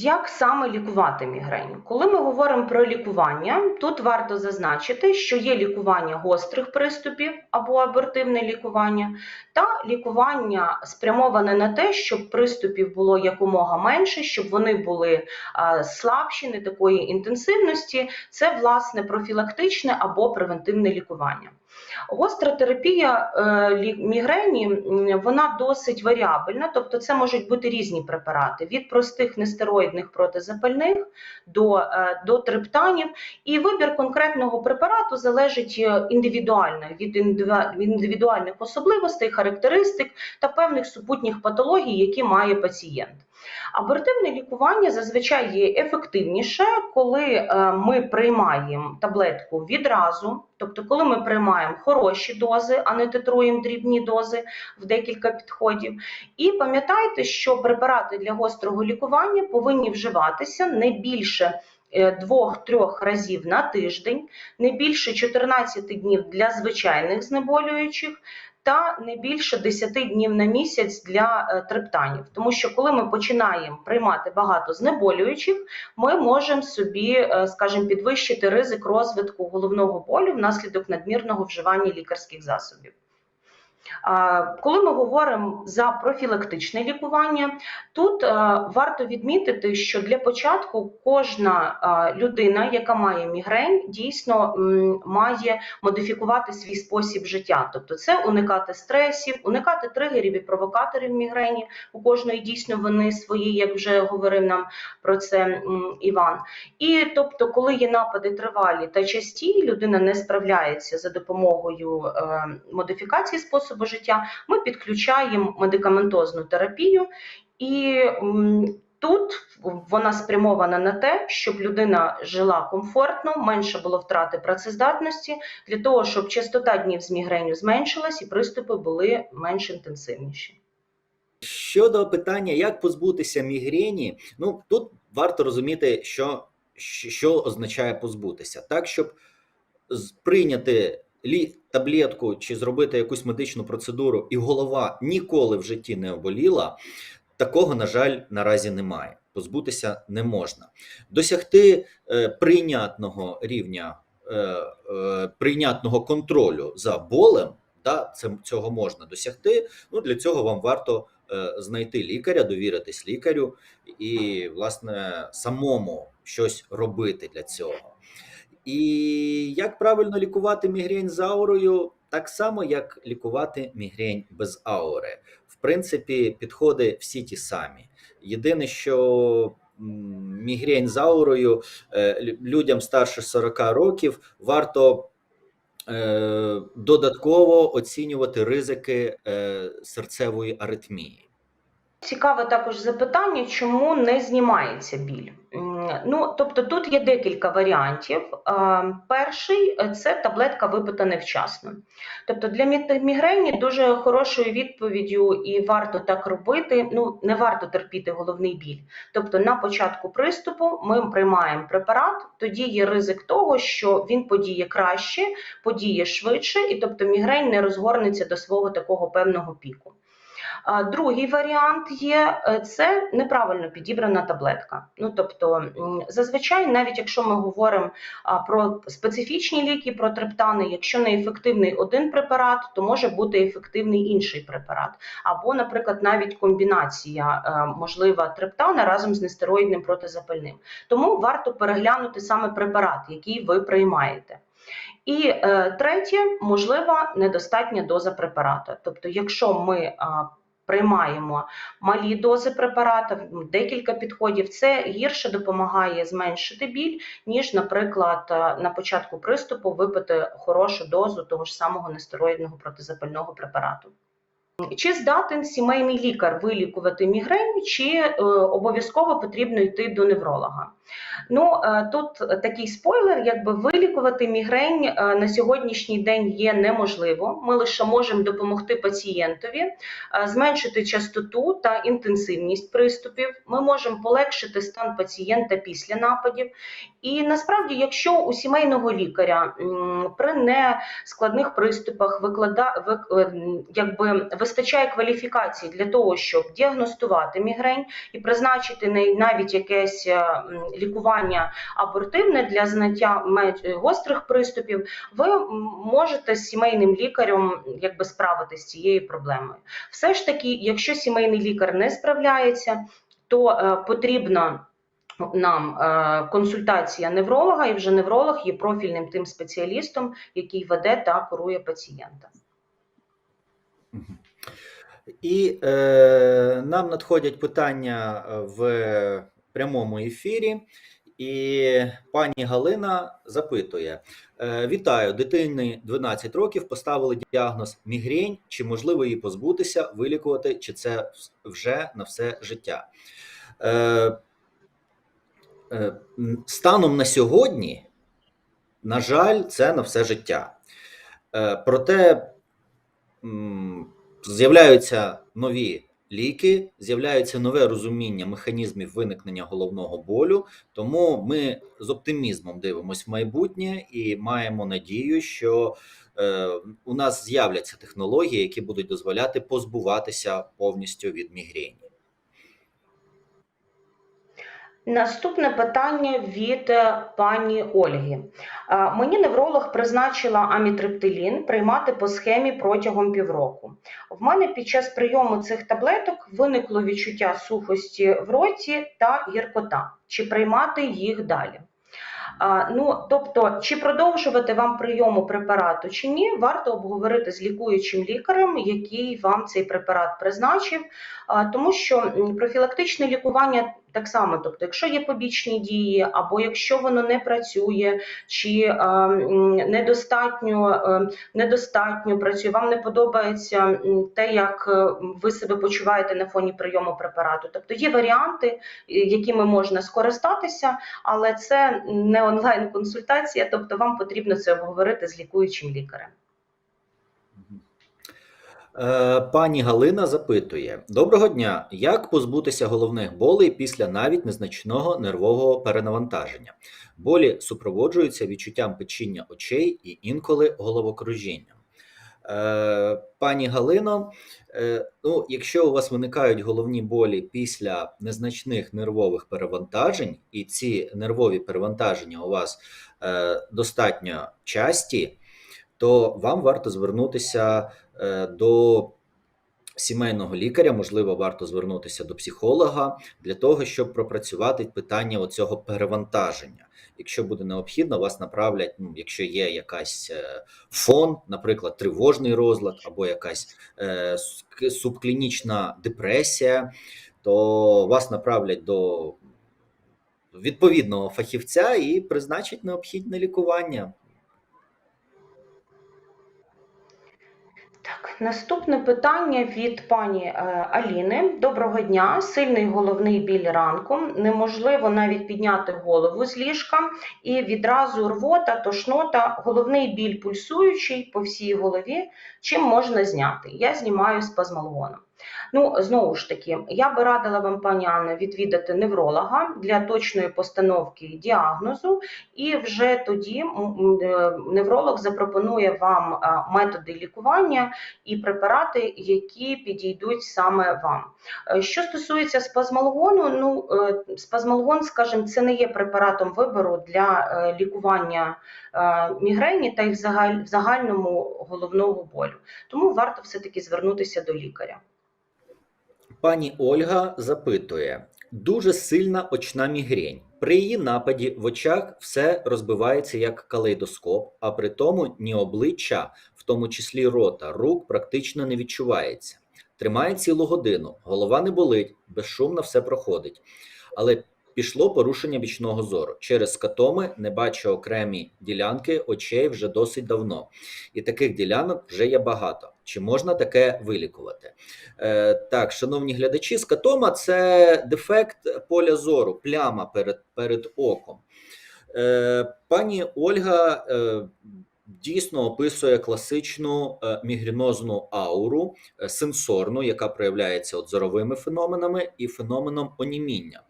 Як саме лікувати мігрень? Коли ми говоримо про лікування, тут варто зазначити, що є лікування гострих приступів або абортивне лікування, та лікування спрямоване на те, щоб приступів було якомога менше, щоб вони були слабші, не такої інтенсивності. Це власне профілактичне або превентивне лікування. Гостра терапія е, мігрені вона досить варіабельна, тобто це можуть бути різні препарати від простих нестероїдних протизапальних до, е, до триптанів. І вибір конкретного препарату залежить е, індивідуально від індивідуальних особливостей, характеристик та певних супутніх патологій, які має пацієнт. Абортивне лікування зазвичай є ефективніше, коли е, ми приймаємо таблетку відразу, тобто коли ми приймаємо хороші дози, а не титруємо дрібні дози в декілька підходів. І пам'ятайте, що препарати для гострого лікування повинні вживатися не більше. е, Двох-трьох разів на тиждень, не більше 14 днів для звичайних знеболюючих, та не більше 10 днів на місяць для трептанів. Тому що коли ми починаємо приймати багато знеболюючих, ми можемо собі, е, скажімо, підвищити ризик розвитку головного болю внаслідок надмірного вживання лікарських засобів. Коли ми говоримо за профілактичне лікування, тут е, варто відмітити, що для початку кожна е, людина, яка має мігрень, дійсно має модифікувати свій спосіб життя, тобто це уникати стресів, уникати тригерів і провокаторів мігрені. У кожної дійсно вони свої, як вже говорив нам про це Іван. І тобто, коли є напади тривалі та часті, людина не справляється за допомогою е, модифікації способу життя, ми підключаємо медикаментозну терапію і. Тут вона спрямована на те, щоб людина жила комфортно, менше було втрати працездатності, для того, щоб частота днів з мігренью зменшилась і приступи були менш інтенсивніші. Щодо питання, як позбутися мігрені, ну тут варто розуміти, що, що означає позбутися. Так, щоб прийняти таблетку чи зробити якусь медичну процедуру, і голова ніколи в житті не оболіла, такого, на жаль, наразі немає. Позбутися не можна. Досягти е, прийнятного рівня, е, е, прийнятного контролю за болем, да, це, цього можна досягти. Ну, для цього вам варто е, знайти лікаря, довіритись лікарю і, власне, самому щось робити для цього. І як правильно лікувати мігрень з аурою, так само, як лікувати мігрень без аури. В принципі, підходи всі ті самі. Єдине, що мігрень з аурою е, людям старше 40 років варто е, додатково оцінювати ризики е, серцевої аритмії. Цікаве також запитання, чому не знімається біль. М, Ну, тобто тут є декілька варіантів. Е, Перший е, це таблетка випита невчасно. Тобто для мігрені дуже хорошою відповіддю і варто так робити. Ну, не варто терпіти головний біль. Тобто на початку приступу ми приймаємо препарат, тоді є ризик того, що він подіє краще, подіє швидше, і тобто мігрень не розгорнеться до свого такого певного піку. Другий варіант є е, це неправильно підібрана таблетка. Ну тобто, зазвичай, навіть якщо ми говоримо про специфічні ліки, про триптани, якщо не ефективний один препарат, то може бути ефективний інший препарат, або, наприклад, навіть комбінація е, можлива триптана разом з нестероїдним протизапальним. Тому варто переглянути саме препарат, який ви приймаєте. І е, третє, можлива недостатня доза препарата. Тобто, якщо ми а, приймаємо малі дози препарата, декілька підходів, це гірше допомагає зменшити біль, ніж, наприклад, е, на початку приступу випити хорошу дозу того ж самого нестероїдного протизапального препарату. Чи здатен сімейний лікар вилікувати мігрень, чи е, обов'язково потрібно йти до невролога? Ну е, тут такий спойлер, якби вилікувати мігрень е, на сьогоднішній день є неможливо. Ми лише можемо допомогти пацієнтові, е, зменшити частоту та інтенсивність приступів. Ми можемо полегшити стан пацієнта після нападів. І насправді, якщо у сімейного лікаря при нескладних приступах виклада, вик, якби вистачає кваліфікації для того, щоб діагностувати мігрень і призначити навіть якесь лікування абортивне для зняття гострих приступів, ви можете з сімейним лікарем якби справитися з цією проблемою. Все ж таки, якщо сімейний лікар не справляється, то е, потрібно нам е, консультація невролога, і вже невролог є профільним тим спеціалістом, який веде та курує пацієнта. І е, нам надходять питання е, в прямому ефірі, і пані Галина запитує: е, Вітаю, дитині 12 років поставили діагноз мігрень. Чи можливо її позбутися, вилікувати, чи це вже на все життя? Е, е, станом на сьогодні, на жаль, це на все життя. Проте з'являються нові ліки, з'являється нове розуміння механізмів виникнення головного болю. Тому ми з оптимізмом дивимося в майбутнє і маємо надію, що е, у нас з'являться технології, які будуть дозволяти позбуватися повністю від мігрені. Наступне питання від е, пані Ольги. Е, Мені невролог призначила амітриптилін приймати по схемі протягом півроку. В мене під час прийому цих таблеток виникло відчуття сухості в роті та гіркота. Чи приймати їх далі? Ну, тобто, чи продовжувати вам прийому препарату чи ні, варто обговорити з лікуючим лікарем, який вам цей препарат призначив, тому що профілактичне лікування так само, тобто, якщо є побічні дії, або якщо воно не працює, чи е, недостатньо, е, недостатньо працює, вам не подобається те, як е, ви себе почуваєте на фоні прийому препарату. Тобто є варіанти, е, якими можна скористатися, але це не онлайн-консультація, тобто вам потрібно це обговорити з лікуючим лікарем. Е, Пані Галина запитує: Доброго дня! Як позбутися головних болей після навіть незначного нервового перенавантаження? Болі супроводжуються відчуттям печіння очей і інколи головокружінням. Е, Пані Галино, е, ну, якщо у вас виникають головні болі після незначних нервових перевантажень, і ці нервові перевантаження у вас достатньо часті, то вам варто звернутися до сімейного лікаря, можливо, варто звернутися до психолога для того, щоб пропрацювати питання оцього перевантаження. Якщо буде необхідно, вас направлять, ну, якщо є якась е, фон, наприклад, тривожний розлад або якась е, субклінічна депресія, то вас направлять до відповідного фахівця і призначать необхідне лікування. Так, наступне питання від пані е, Аліни. Доброго дня. Сильний головний біль ранком. Неможливо навіть підняти голову з ліжка і відразу рвота, тошнота, головний біль пульсуючий по всій голові. Чим можна зняти? Я знімаю спазмалгоном. Ну, знову ж таки, я би радила вам, пані Анна, відвідати невролога для точної постановки діагнозу, і вже тоді е, невролог запропонує вам е, методи лікування і препарати, які підійдуть саме вам. Е, Що стосується спазмалгону, ну е, спазмалгон, скажімо, це не є препаратом вибору для е, лікування мігрені та й в загальному головного болю. Тому варто все-таки звернутися до лікаря. Пані Ольга запитує: дуже сильна очна мігрень. При її нападі в очах все розбивається як калейдоскоп, а при тому ні обличчя, тому числі рота, рук, практично не відчувається. Тримає цілу годину, голова не болить, безшумно все проходить. Але пішло порушення бічного зору. Через скатоми не бачу окремі ділянки очей вже досить давно. І таких ділянок вже є багато. Чи можна таке вилікувати? Е, так, шановні глядачі, скатома це дефект поля зору, пляма перед, перед оком. Е, пані Ольга е, дійсно описує класичну е, мігренозну ауру е, сенсорну, яка проявляється зоровими феноменами і феноменом оніміння.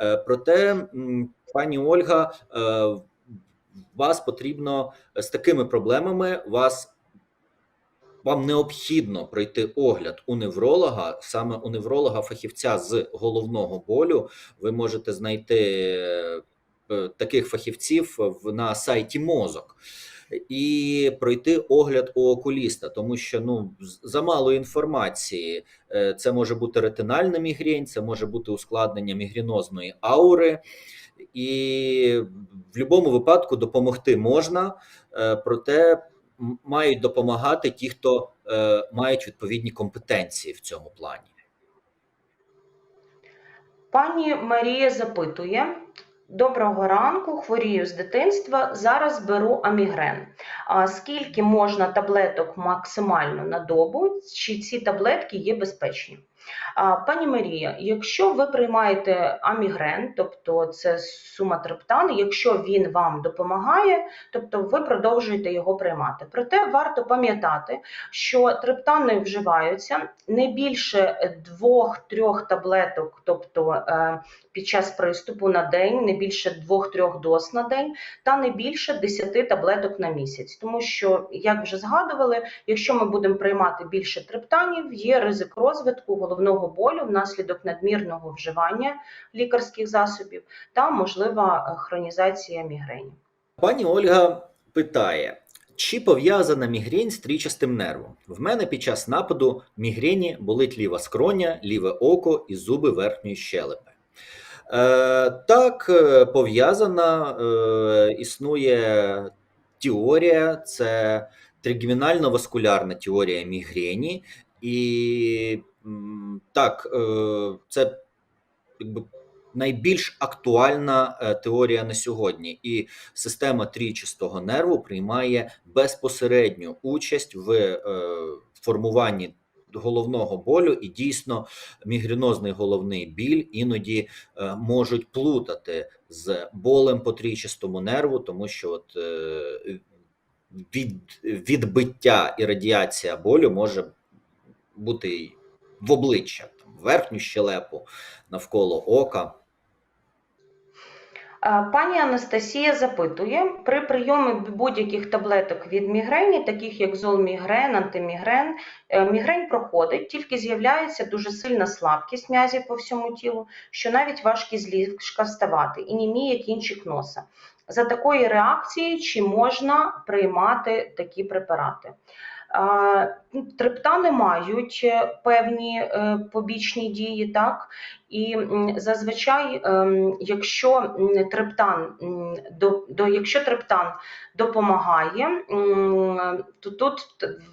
Е, проте, пані Ольга, вас потрібно з такими проблемами вас вам необхідно пройти огляд у невролога, саме у невролога фахівця з головного болю, ви можете знайти таких фахівців на сайті мозок. І пройти огляд у окуліста, тому що ну замало інформації. Е, Це може бути ретинальна мігрень, це може бути ускладнення мігренозної аури, і в будь-якому випадку допомогти можна, е, проте мають допомагати ті, хто е, мають відповідні компетенції в цьому плані. Пані Марія запитує: Доброго ранку, хворію з дитинства. Зараз беру амігрен. А скільки можна таблеток максимально на добу? Чи ці таблетки є безпечні? Пані Марія, якщо ви приймаєте амігрен, тобто це суматрептан, якщо він вам допомагає, тобто ви продовжуєте його приймати. Проте варто пам'ятати, що трептани вживаються не більше двох-трьох таблеток, тобто е, під час приступу на день, не більше двох-трьох доз на день, та не більше 10 таблеток на місяць. Тому що, як вже згадували, якщо ми будемо приймати більше трептанів, є ризик розвитку головного болю внаслідок надмірного вживання лікарських засобів та можлива е, хронізація мігрені. Пані Ольга питає: чи пов'язана мігрень з трічастим нервом? В мене під час нападу мігрені болить ліва скроня, ліве око і зуби верхньої щелепи. Е, так, е, пов'язана, е, існує теорія, це тригемінально-васкулярна теорія мігрені, і так, е, це якби найбільш актуальна е, теорія на сьогодні, і система трічастого нерву приймає безпосередню участь в е, формуванні головного болю, і дійсно мігренозний головний біль іноді можуть плутати з болем по трічастому нерву, тому що от від, відбиття і радіація болю може бути в обличчя, там, верхню щелепу, навколо ока. Пані Анастасія запитує, при прийомі будь-яких таблеток від мігрені, таких як золмігрен, антимігрен, е, мігрень проходить, тільки з'являється дуже сильна слабкість м'язів по всьому тілу, що навіть важкість з ліжка вставати і німіє кінчик носа. За такої реакції чи можна приймати такі препарати? Е, Трептани мають е, певні е, побічні дії, так і зазвичай, ем, якщо трептан до, якщо трептан допомагає, то тут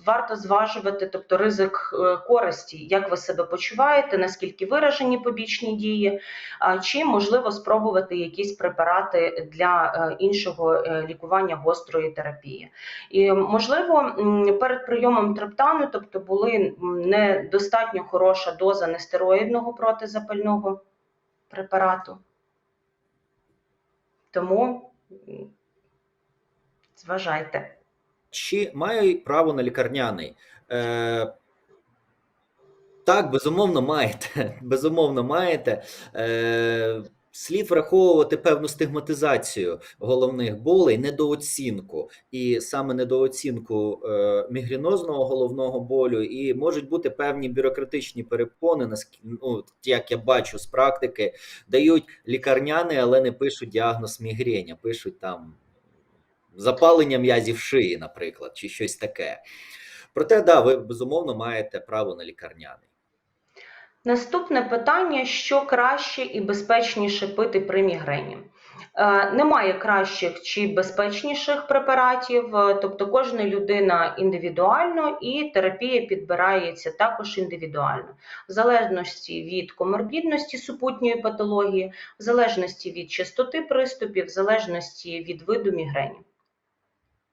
варто зважувати, тобто ризик е, користі, як ви себе почуваєте, наскільки виражені побічні дії, чи можливо спробувати якісь препарати для е, іншого е, лікування гострої терапії. І можливо, перед прийомом трептану, тобто були недостатньо хороша доза нестероїдного протизапального препарату. Тому зважайте. Чи маю право на лікарняний? Е, так, безумовно, маєте. Безумовно, маєте. Е, слід враховувати певну стигматизацію головних болей, недооцінку, і саме недооцінку е, мігренозного головного болю, і можуть бути певні бюрократичні перепони, ну, як я бачу з практики, дають лікарняний, але не пишуть діагноз мігреня, пишуть там запалення м'язів шиї, наприклад, чи щось таке. Проте, да, ви безумовно маєте право на лікарняний. Наступне питання: що краще і безпечніше пити при мігрені? Е, Немає кращих чи безпечніших препаратів, е, тобто кожна людина індивідуально і терапія підбирається також індивідуально, в залежності від коморбідності супутньої патології, в залежності від частоти приступів, в залежності від виду мігрені.